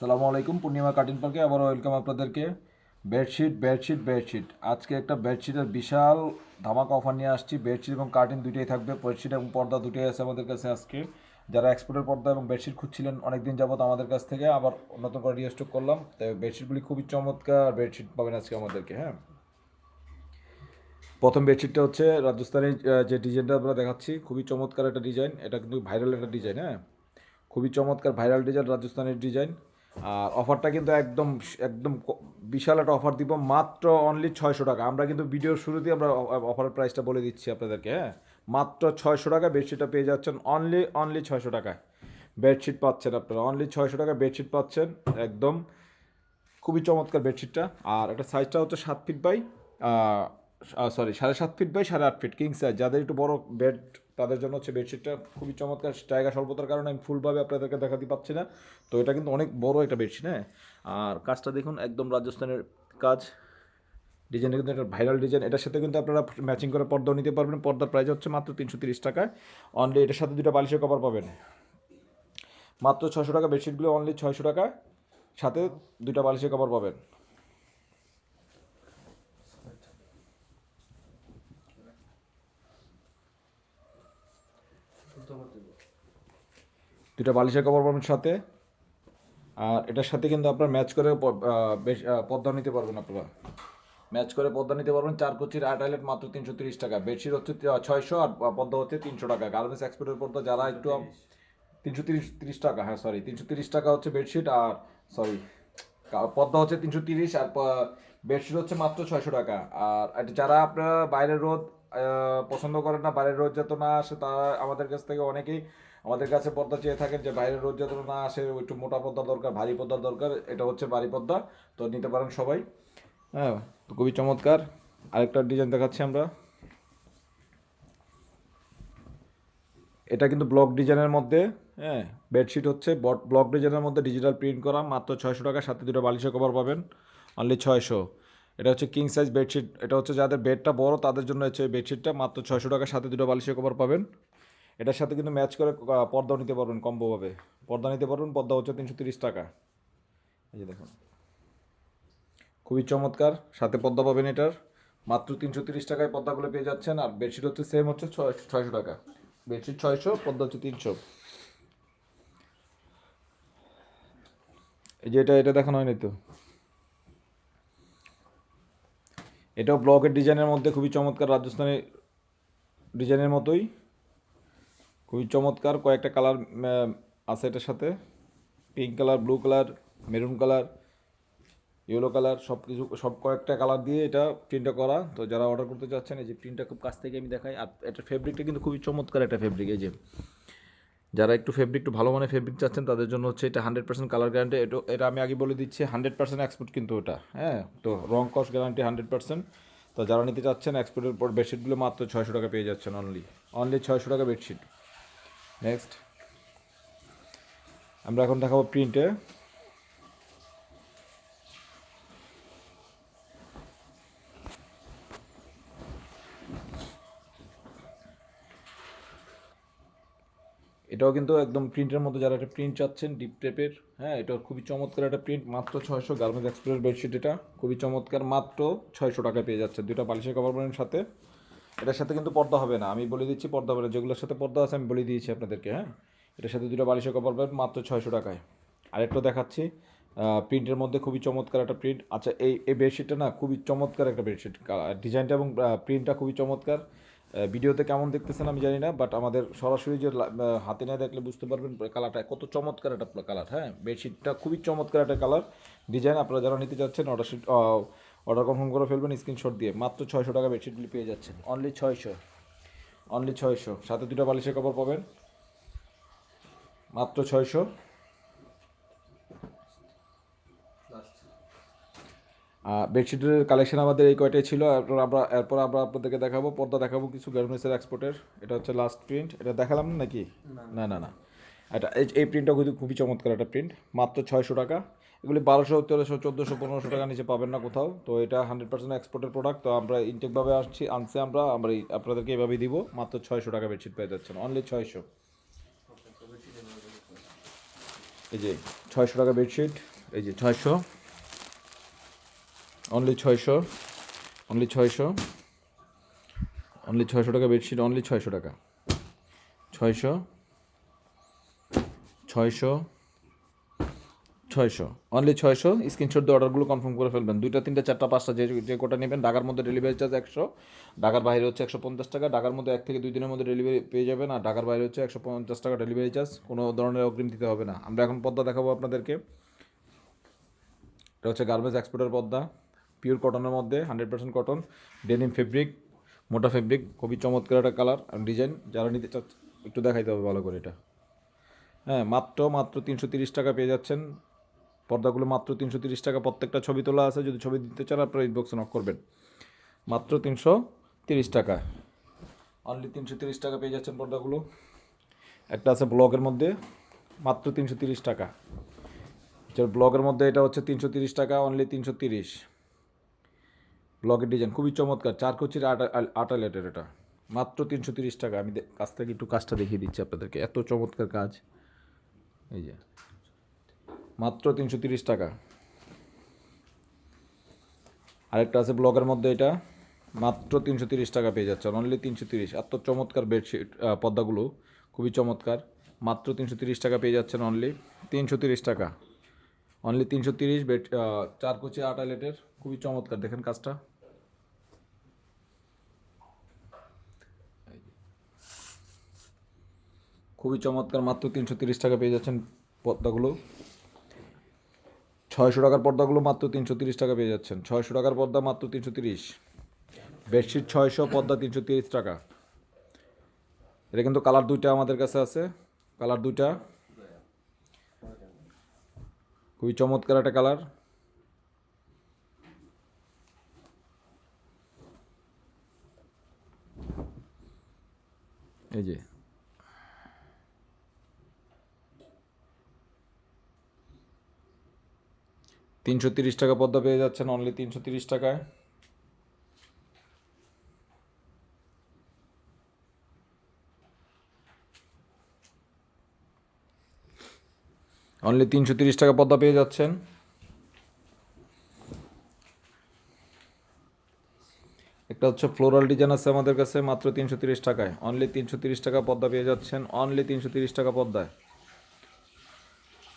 সালামু আলাইকুম, পূর্ণিমা কাটিং পার্কে। আবার ওয়েলকাম আপনাদেরকে। বেডশিট বেডশিট বেডশিট আজকে একটা বেডশিটের বিশাল ধামাকা অফার নিয়ে আসছি। বেডশিট এবং কার্টিন দুটোই থাকবে। বেডশিট এবং পর্দা দুটোই আছে আমাদের কাছে আজকে। যারা এক্সপোর্টের পর্দা এবং বেডশিট খুঁজছিলেন অনেকদিন যাবত আমাদের কাছ থেকে, আবার নতুন করে রিস্টক করলাম। তো বেডশিটগুলি খুবই চমৎকার বেডশিট পাবেন আজকে আমাদেরকে হ্যাঁ। প্রথম বেডশিটটা হচ্ছে রাজস্থানের যে ডিজাইনটা আমরা দেখাচ্ছি, খুবই চমৎকার একটা ডিজাইন এটা কিন্তু ভাইরাল একটা ডিজাইন হ্যাঁ। খুবই চমৎকার ভাইরাল ডিজাইন রাজস্থানের ডিজাইন আর অফারটা কিন্তু একদম একদম বিশাল একটা অফার দিব, মাত্র অনলি ছয়শো টাকা। আমরা কিন্তু ভিডিওর শুরুতেই আমরা অফারের প্রাইসটা বলে দিচ্ছি আপনাদেরকে হ্যাঁ? মাত্র ছয়শো টাকা বেডশিটটা পেয়ে যাচ্ছেন অনলি অনলি ছয়শো টাকায়। বেডশিট পাচ্ছেন আপনারা অনলি ছয়শো টাকা বেডশিট পাচ্ছেন, একদম। খুবই চমৎকার বেডশিটটা আর একটা সাইজটা হচ্ছে সাত ফিট বাই সরি সাড়ে সাত ফিট বাই সাড়ে আট ফিট কিং সাইজ যাদের একটু বড় বেড তাদের জন্য হচ্ছে বেডশিটটা খুবই চমৎকার। জায়গা স্বল্পতার কারণে আমি ফুলভাবে আপনাদেরকে দেখাতে পাচ্ছি না। তো এটা কিন্তু অনেক বড় একটা বেডশিট হ্যাঁ? আর কাজটা দেখুন, একদম রাজস্থানের কাজ। ডিজাইনটা কিন্তু একটা ভাইরাল ডিজাইন এটার সাথে কিন্তু আপনারা ম্যাচিং করে পর্দাও নিতে পারবেন। পর্দার প্রাইস হচ্ছে মাত্র তিনশো তিরিশ টাকায়। অনলি এটার সাথে দুটো বালিশের কভার পাবেন। মাত্র ছশো টাকা বেডশিটগুলো অনলি ছয়শো টাকা সাথে দুটা বালিশের কভার পাবেন। দুটা বালিশের কভার পাবেন সাথে। আর এটার সাথে কিন্তু আপনার ম্যাচ করে প- আহ, বেশ আহ, পর্দা নিতে পারবেন আপনারা। ম্যাচ করে পদ্মা নিতে পারবেন। চার পঁচির আট আইলেট মাত্র তিনশো তিরিশ টাকা। বেডশিট হচ্ছে ছয়শো আর পদ্মা হচ্ছে তিনশো টাকা। গার্মেন্টস এক্সপোর্টের পর্দা যারা একটু তিনশো তিরিশ তিরিশ টাকা হ্যাঁ সরি তিনশো তিরিশ টাকা হচ্ছে বেডশিট আর সরি পদ্মা হচ্ছে তিনশো তিরিশ আর বেডশিট হচ্ছে মাত্র ছয়শো টাকা। আর যারা আপনারা বাইরের রোদ পছন্দ করেন না বাইরের রোদ যাতে না আসে তারা আমাদের কাছ থেকে অনেকেই আমাদের কাছে পর্দা চেয়ে থাকেন যে বাইরের রোদ যাতে না আসে, একটু মোটা পর্দা দরকার, ভারী পর্দা দরকার, এটা হচ্ছে ভারী পর্দা তো নিতে পারেন সবাই। হ্যাঁ তো খুবই চমৎকার। আরেকটা ডিজাইন দেখাচ্ছি আমরা। এটা কিন্তু ব্লক ডিজাইনের মধ্যে হ্যাঁ বেডশিট হচ্ছে। ব্লক ডিজাইনের মধ্যে ডিজিটাল প্রিন্ট করা, মাত্র ছয়শো টাকা, সাথে দুটো বালিশের কভার পাবেন অনলি ছয়শো। এটা হচ্ছে কিং সাইজ বেডশিট এটা হচ্ছে যাদের বেডটা বড়, তাদের জন্য হচ্ছে বেডশিটটা মাত্র ছয়শো টাকা, সাথে দুটো বালিশের কভার পাবেন। এটার সাথে কিন্তু ম্যাচ করে পর্দাও নিতে পারবেন কম্বোভাবে। পর্দা নিতে পারবেন, পর্দা হচ্ছে তিনশো তিরিশ টাকা। এই যে দেখুন। খুবই চমৎকার, সাথে পদ্মা পাবেন এটার। মাত্র তিনশো তিরিশ টাকায় পদ্মাগুলো পেয়ে যাচ্ছেন, আর বেডশিট হচ্ছে সেম হচ্ছে ছয়শো টাকা। বেডশিট ছয়শো পদ্মা হচ্ছে তিনশো। এই যে এটা এটা দেখানো হয়নি তো? এটাও ব্লকের ডিজাইনের মধ্যে খুবই চমৎকার রাজস্থানি ডিজাইনের মতোই। খুবই চমৎকার কয়েকটা কালার আছে এটার সাথে। Pink colour blue colour maroon colour yellow colour সব কিছু সব কয়েকটা কালার দিয়ে এটা প্রিন্টটা করা। তো যারা অর্ডার করতে চাচ্ছেন, এই যে প্রিন্টটা খুব কাছ থেকে আমি দেখাই। আর এটা ফেব্রিকটা কিন্তু খুবই চমৎকার একটা ফেব্রিক এই যে। যারা একটু ফেব্রিক একটু ভালো মানের ফেব্রিক চাচ্ছেন, তাদের জন্য হচ্ছে এটা হান্ড্রেড পার্সেন্ট কালার গ্যারান্টি এটা এটা আমি আগে বলে দিচ্ছি হান্ড্রেড পার্সেন্ট এক্সপোর্ট কিন্তু ওটা হ্যাঁ? তো রং কস্ট গ্যারান্টি হান্ড্রেড পার্সেন্ট তো যারা নিতে চাচ্ছেন এক্সপোর্টের পর বেডশিটগুলো মাত্র ছয়শো টাকা পেয়ে যাচ্ছেন অনলি অনলি ছয়শো টাকা বেডশিট নেক্সট আমরা এখন দেখাবো প্রিন্টে এটাও কিন্তু একদম প্রিন্টের মধ্যে যারা একটা প্রিন্ট চাচ্ছেন ডিপ টেপের হ্যাঁ এটা খুবই চমৎকার একটা প্রিন্ট মাত্র ছয়শো গার্মেন্টস এক্সপ্রেস বেডশিট এটা। খুবই চমৎকার, মাত্র ছয়শো টাকা পেয়ে যাচ্ছে। দুটো বালিশের কভার পাবেন সাথে। এটার সাথে কিন্তু পর্দা হবে না। আমি বলে দিচ্ছি পর্দা হবে না। যেগুলোর সাথে পর্দা আছে, আমি বলে দিয়েছি আপনাদেরকে হ্যাঁ? এটার সাথে দুটো বালিশের কভার পাবেন, মাত্র ছয়শো টাকায়। আরেকটা দেখাচ্ছি। প্রিন্টের মধ্যে খুবই চমৎকার একটা প্রিন্ট। আচ্ছা এই এই বেডশিটটা না খুবই চমৎকার একটা বেডশিট। ডিজাইনটা এবং প্রিন্টটা খুবই চমৎকার। ভিডিওতে কেমন দেখতেছেন আমি জানি না, বাট আমাদের সরাসরি যে হাতে না দেখলে বুঝতে পারবেন কালারটা কত চমৎকার একটা কালার হ্যাঁ? বেডশিটটা খুবই চমৎকার একটা কালার। ডিজাইন আপনারা যারা নিতে চাচ্ছেন অর্ডার শিট অর্ডার কনফার্ম করে ফেলবেন স্ক্রিনশট দিয়ে। মাত্র ছয়শো টাকা বেডশিটগুলি পেয়ে যাচ্ছেন। অনলি ছয়শো। অনলি ছয়শো। সাথে দুটো বালিশের কাপড় পাবেন। মাত্র ছয়শো। বেডশিটের কালেকশন আমাদের এই কয়টাই ছিল। এরপর আমরা এরপর আমরা আপনাদেরকে দেখাবো। পর্দা দেখাবো কিছু গার্মেন্টসের এক্সপোর্টের এটা হচ্ছে লাস্ট প্রিন্ট এটা দেখালাম না নাকি? না না না। এটা এই প্রিন্টটা কিন্তু খুবই চমৎকার একটা প্রিন্ট মাত্র ছয়শো টাকা। এগুলি বারোশো, তেরোশো, চোদ্দোশো, পনেরোশো টাকা নিচে পাবেন না কোথাও। তো এটা হান্ড্রেড পার্সেন্ট এক্সপোর্টের প্রোডাক্ট তো আমরা ইনটেকভাবে আসছি, আনছে আমরা আমরা এই- আপনাদেরকে এভাবেই দিব, মাত্র ছয়শো টাকা বেডশিট পেয়ে যাচ্ছেন অনলি ছয়শো। এই যে, ছয়শো টাকা বেডশিট এই যে ছয়শো। অনলি ছয়শো অনলি ছয়শো। অনলি ছয়শো টাকা বেডশিট অনলি ছয়শো টাকা। ছয়শো। ছয়শো ছয়শো। অনলি ছয়শো স্ক্রিনশট দিয়ে অর্ডারগুলো কনফার্ম করে ফেলবেন। দুইটা, তিনটা, চারটা, পাঁচটা, যে যে কোটা নেবেন, ঢাকার মধ্যে ডেলিভারি চার্জ একশো, ঢাকার বাইরে হচ্ছে একশো পঞ্চাশ টাকা, ঢাকার মধ্যে এক থেকে দুই দিনের মধ্যে ডেলিভারি পেয়ে যাবেন, আর ঢাকার বাইরে হচ্ছে একশো পঞ্চাশ টাকা ডেলিভারি চার্জ কোনো ধরনের অগ্রিম দিতে হবে না। আমরা এখন পদ্মা দেখাবো আপনাদেরকে। এটা হচ্ছে গার্মেন্টস এক্সপোর্টের পদ্মা পিওর কটনের মধ্যে hundred percent cotton denim fabric মোটা ফেব্রিক খুবই চমৎকার একটা কালার ডিজাইন যারা নিতে চাচ্ছে একটু দেখাইতে হবে ভালো করে এটা। হ্যাঁ মাত্র মাত্র তিনশো তিরিশ টাকা পেয়ে যাচ্ছেন। পর্দাগুলো মাত্র তিনশো তিরিশ টাকা। প্রত্যেকটা ছবি তোলা আছে, যদি ছবি দিতে চান আপনারা ইনবক্সে নক করবেন। মাত্র তিনশো তিরিশ টাকা। অনলি তিনশো তিরিশ টাকা পেয়ে যাচ্ছেন পর্দাগুলো। একটা আছে ব্লগের মধ্যে, মাত্র তিনশো তিরিশ টাকা। ব্লগের মধ্যে এটা হচ্ছে তিনশো তিরিশ টাকা অনলি তিনশো তিরিশ। ব্লগের ডিজাইন খুবই চমৎকার, চার কোচির আটা আটা লেটের এটা। মাত্র তিনশো তিরিশ টাকা। আমি কাছ থেকে একটু কাজটা দেখিয়ে দিচ্ছি আপনাদেরকে। এত চমৎকার কাজ। এই যে। মাত্র তিনশো তিরিশ টাকা। আরেকটা আছে ব্লগের মধ্যে এটা। মাত্র তিনশো তিরিশ টাকা পেয়ে যাচ্ছে অনলি তিনশো তিরিশ। এত চমৎকার বেডশিট পর্দাগুলো। খুবই চমৎকার। মাত্র তিনশো তিরিশ টাকা পেয়ে যাচ্ছেন অনলি তিনশো তিরিশ টাকা। অনলি তিনশো তিরিশ বেড চার কোচি আট আইলেটের খুবই চমৎকার। দেখেন কাজটা। খুবই চমৎকার, মাত্র তিনশো তিরিশ টাকা পেয়ে যাচ্ছেন পর্দাগুলো। ছয়শো টাকার পর্দাগুলো মাত্র তিনশো তিরিশ টাকা পেয়ে যাচ্ছেন। ছয়শো টাকার পর্দা মাত্র তিনশো তিরিশ। বেডশিট ছয়শো, পর্দা তিনশো তিরিশ টাকা। এটা কিন্তু কালার দুইটা আমাদের কাছে আছে, কালার দুইটা। খুবই চমৎকার একটা কালার। এই যে তিনশো তিরিশ টাকা পদ্মা পেয়ে যাচ্ছেন অনলি তিনশো তিরিশ টাকায়। অনলি তিনশো তিরিশ টাকা পদ্মা পেয়ে যাচ্ছেন। একটা হচ্ছে ফ্লোরাল ডিজাইন আছে আমাদের কাছে, মাত্র তিনশো তিরিশ টাকায়। অনলি তিনশো তিরিশ টাকা পদ্মা পেয়ে যাচ্ছেন অনলি তিনশো তিরিশ টাকা পদ্মায়।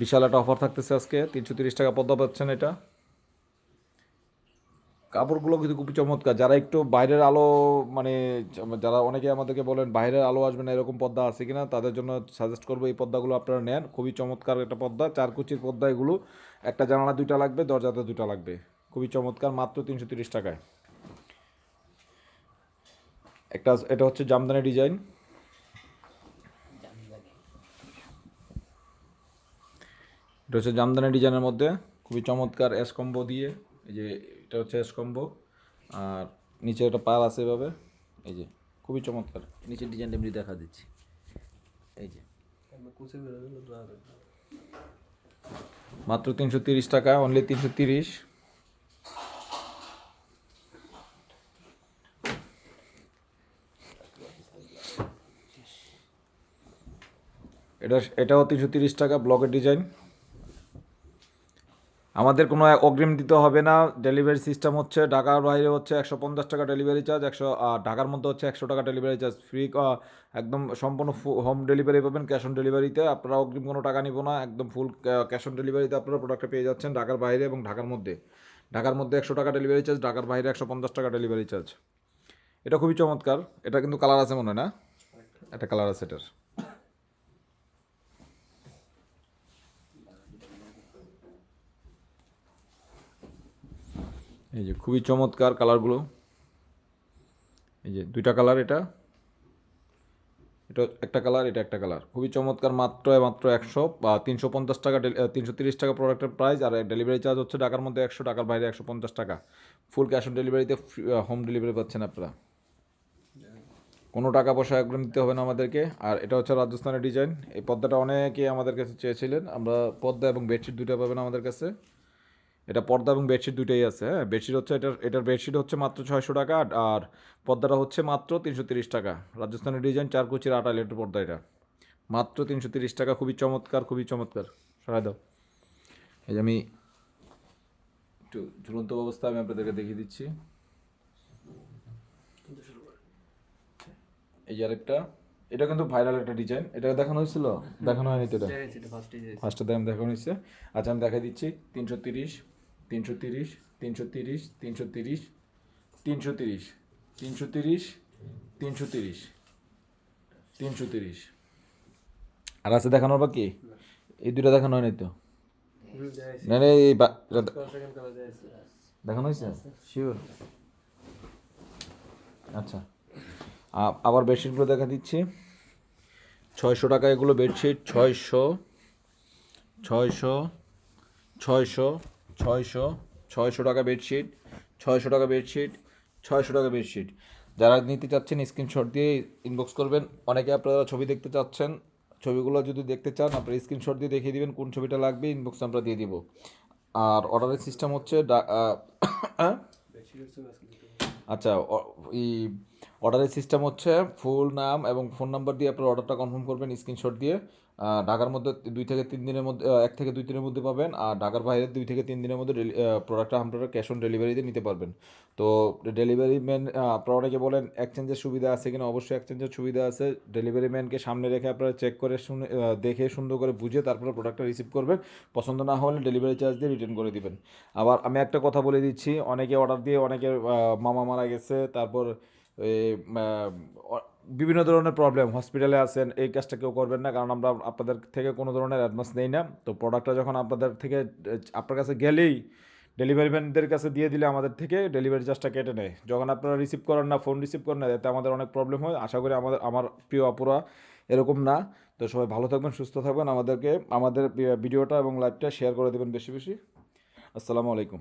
বিশাল একটা অফার থাকতেছে আজকে, তিনশো তিরিশ টাকা পদ্মা পাচ্ছেন এটা। কাপড়গুলো কিন্তু খুবই চমৎকার। যারা একটু বাইরের আলো মানে যারা অনেকে আমাদেরকে বলেন বাইরের আলো আসবে না, এরকম পদ্মা আছে কিনা, তাদের জন্য সাজেস্ট করব এই পদ্মাগুলো আপনারা নেন। খুবই চমৎকার একটা পর্দা চার কুচির পর্দা এগুলো। একটা জানালা দুইটা লাগবে দরজাতে দুইটা লাগবে। খুবই চমৎকার, মাত্র তিনশো তিরিশ টাকায়। একটা, এটা হচ্ছে জামদানি ডিজাইন। এটা হচ্ছে জামদানি ডিজাইনের মধ্যে। খুবই চমৎকার এস কম্বো দিয়ে। এই যে এটা হচ্ছে এস আর নিচে একটা পার আছে এভাবে। এই যে, খুবই চমৎকার। নিচের ডিজাইনটা এমনি দেখা দিচ্ছি। এই যে। মাত্র তিনশো তিরিশ টাকা অনলি তিনশো তিরিশ। এটা, এটাও তিনশো তিরিশ টাকা ব্লকের ডিজাইন। আমাদের কোনো অগ্রিম দিতে হবে না। ডেলিভারি সিস্টেম হচ্ছে ঢাকার বাইরে হচ্ছে একশো পঞ্চাশ টাকা ডেলিভারি চার্জ একশো ঢাকার মধ্যে হচ্ছে একশো টাকা ডেলিভারি চার্জ ফ্রি একদম সম্পূর্ণ হোম ডেলিভারি পাবেন ক্যাশ অন ডেলিভারিতে আপনারা অগ্রিম কোনো টাকা নিব না একদম ফুল ক্যাশ অন ডেলিভারিতে আপনারা প্রোডাক্টটা পেয়ে যাচ্ছেন ঢাকার বাইরে এবং ঢাকার মধ্যে। ঢাকার মধ্যে একশো টাকা ডেলিভারি চার্জ ঢাকার বাইরে একশো পঞ্চাশ টাকা ডেলিভারি চার্জ এটা খুবই চমৎকার। এটা কিন্তু কালার আছে মনে হয় না? একটা কালার আছে এটার। এই যে খুবই চমৎকার কালারগুলো। এই যে দুইটা কালার এটা। এটা একটা কালার, এটা একটা কালার। খুবই চমৎকার, মাত্র মাত্র একশো বা তিনশো পঞ্চাশ টাকা তিনশো তিরিশ টাকা প্রোডাক্টের প্রাইস আর ডেলিভারি চার্জ হচ্ছে ঢাকার মধ্যে একশো টাকার বাইরে একশো পঞ্চাশ টাকা। ফুল ক্যাশ অন ডেলিভারিতে হোম ডেলিভারি পাচ্ছেন আপনারা। কোনো টাকা পয়সা অগ্রিম দিতে হবে না আমাদেরকে। আর এটা হচ্ছে রাজস্থানের ডিজাইন এই পদ্মাটা অনেকে আমাদের কাছে চেয়েছিলেন। আমরা পদ্মা এবং বেডশিট দুইটা পাবেন আমাদের কাছে। এটা পর্দা এবং বেডশিট দুইটাই আছে হ্যাঁ? বেডশিট হচ্ছে এটার এটার বেডশিট হচ্ছে মাত্র ছয়শো টাকা আর- পর্দাটা হচ্ছে মাত্র তিনশো তিরিশ টাকা। রাজস্থানের ডিজাইন চার কুচির আটা লেটের পর্দা এটা। মাত্র তিনশো তিরিশ টাকা খুবই চমৎকার খুবই চমৎকার। সরাই দাও। এই যে আমি একটু ঝুলন্ত অবস্থা আমি আপনাদেরকে দেখিয়ে দিচ্ছি। এই যে আরেকটা এটা কিন্তু ভাইরাল একটা ডিজাইন। এটা দেখানো হয়েছিল? দেখানো হয়নি তো এটা? ফার্স্টে দাম দেখানো হয়েছে। আচ্ছা আমি দেখাই দিচ্ছি। তিনশো তিরিশ। তিনশো তিরিশ তিনশো তিরিশ তিনশো তিরিশ তিনশো তিরিশ তিনশো তিরিশ তিনশো তিরিশ তিনশো তিরিশ। আর আছে দেখানোর বাকি? এই দুটো দেখানো হয়নি তো? না দে- দেখানো হয়েছে? শিওর আচ্ছা। আবার বেডশিটগুলো দেখা দিচ্ছি। ছয়শো টাকা এগুলো বেডশিট, ছয়শো ছয়শো ছয়শো ছয়শো ছয়শো টাকা বেডশিট, ছয়শো টাকা বেডশিট, ছয়শো টাকা বেডশিট। যারা নিতে চাচ্ছেন স্ক্রিনশট দিয়ে ইনবক্স করবেন। অনেকে আপনারা ছবি দেখতে চাচ্ছেন। ছবিগুলো যদি দেখতে চান, আপনারা স্ক্রিনশট দিয়ে দেখিয়ে দিবেন কোন ছবিটা লাগবে ইনবক্স আমরা দিয়ে দিব। আর অর্ডারের সিস্টেম হচ্ছে আচ্ছা এই অর্ডারের সিস্টেম হচ্ছে ফুল নাম এবং ফোন নাম্বার দিয়ে আপনার অর্ডারটা কনফার্ম করবেন স্ক্রিনশট দিয়ে। ঢাকার মধ্যে দুই থেকে তিন দিনের মধ্যে এক থেকে দুই দিনের মধ্যে পাবেন আর ঢাকার বাইরে দুই থেকে তিন দিনের মধ্যে প্রোডাক্টটা আপনারা ক্যাশ অন ডেলিভারিতে নিতে পারবেন। তো ডেলিভারি ম্যান আপনারা অনেকে বলেন এক্সচেঞ্জের সুবিধা আছে কিনা? অবশ্যই এক্সচেঞ্জের সুবিধা আছে। ডেলিভারি ম্যানকে সামনে রেখে আপনারা চেক করে শুনে দেখে সুন্দর করে বুঝে তারপরে প্রোডাক্টটা রিসিভ করবেন। পছন্দ না হলে ডেলিভারি চার্জ দিয়ে রিটার্ন করে দিবেন। আবার আমি একটা কথা বলে দিচ্ছি অনেকে অর্ডার দিয়ে অনেকের আহ, মামা মারা গেছে তারপর বিভিন্ন ধরনের প্রবলেম হসপিটালে আছেন, এই কাজটা কেউ করবেন না, কারণ আমরা আপনাদের থেকে কোনো ধরনের অ্যাডভান্স নেই না। তো প্রোডাক্টটা যখন আপনাদের থেকে, আপনার কাছে গেলেই ডেলিভারি ম্যানদের কাছে দিয়ে দিলে আমাদের থেকে ডেলিভারি চার্জটা কেটে নেয়। যখন আপনারা রিসিভ করেন না ফোন রিসিভ করেন না, এতে আমাদের অনেক প্রবলেম হয়। আশা করি আমাদের, আমার প্রিয় অপরা এরকম না। তো সবাই ভালো থাকবেন, সুস্থ থাকবেন। আমাদেরকে, আমাদের ভিডিওটা এবং লাইভটা শেয়ার করে দেবেন বেশি বেশি। আসসালামু আলাইকুম।